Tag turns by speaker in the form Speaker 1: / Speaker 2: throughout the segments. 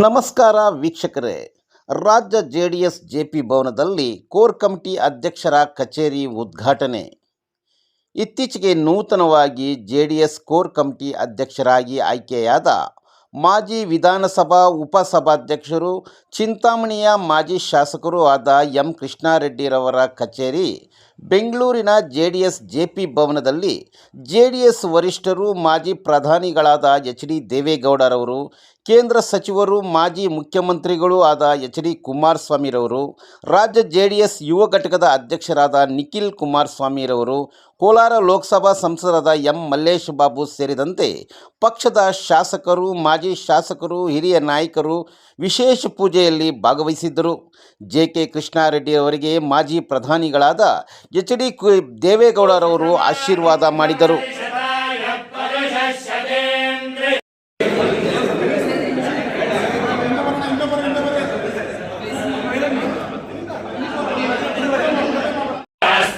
Speaker 1: ನಮಸ್ಕಾರ ವೀಕ್ಷಕರೇ. ರಾಜ್ಯ J D S J P ಭವನದಲ್ಲಿ ಕೋರ್ ಕಮಿಟಿ ಅಧ್ಯಕ್ಷರ ಕಚೇರಿ ಉದ್ಘಾಟನೆ. ಇತ್ತೀಚೆಗೆ ನೂತನವಾಗಿ J D S core committee ಅಧ್ಯಕ್ಷರಾಗಿ ಆಯ್ಕೆಯಾದ ಮಾಜಿ ವಿಧಾನಸಭಾ ಉಪಸಭಾಧ್ಯಕ್ಷರು, ಚಿಂತಾಮಣಿಯ ಮಾಜಿ ಶಾಸಕರು ಆದ ಎಂ ಕೃಷ್ಣಾರೆಡ್ಡಿರವರ ಕಚೇರಿ ಬೆಂಗಳೂರಿನ J D S J P ಭವನದಲ್ಲಿ ಜೆ ಡಿ ಎಸ್ ವರಿಷ್ಠರು, ಮಾಜಿ ಪ್ರಧಾನಿಗಳಾದ ಎಚ್ ಡಿ ದೇವೇಗೌಡರವರು, ಕೇಂದ್ರ ಸಚಿವರು, ಮಾಜಿ ಮುಖ್ಯಮಂತ್ರಿಗಳು ಆದ ಎಚ್ ಡಿ ಕುಮಾರಸ್ವಾಮಿರವರು, ರಾಜ್ಯ ಜೆ ಡಿ ಎಸ್ ಯುವ ಘಟಕದ ಅಧ್ಯಕ್ಷರಾದ ನಿಖಿಲ್ ಕುಮಾರಸ್ವಾಮಿರವರು, ಕೋಲಾರ ಲೋಕಸಭಾ ಸಂಸದರಾದ ಎಂ ಮಲ್ಲೇಶ್ ಬಾಬು ಸೇರಿದಂತೆ ಪಕ್ಷದ ಶಾಸಕರು, ಮಾಜಿ ಶಾಸಕರು, ಹಿರಿಯ ನಾಯಕರು ವಿಶೇಷ ಪೂಜೆಯಲ್ಲಿ ಭಾಗವಹಿಸಿದ್ದರು. ಜೆ ಕೆ ಕೃಷ್ಣಾರೆಡ್ಡಿ ಅವರಿಗೆ ಮಾಜಿ ಪ್ರಧಾನಿಗಳಾದ ಎಚ್ ಡಿ ಕು ದೇವೇಗೌಡರವರು ಆಶೀರ್ವಾದ ಮಾಡಿದರು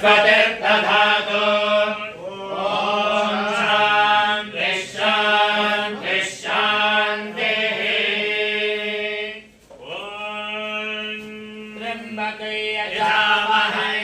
Speaker 2: बृहस्पतिर्दधातु ॐ शान्ति शान्ति शान्तिः ॐ त्र्यम्बकै यजामहे सुगन्धिं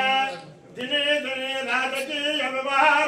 Speaker 3: do, bye bye.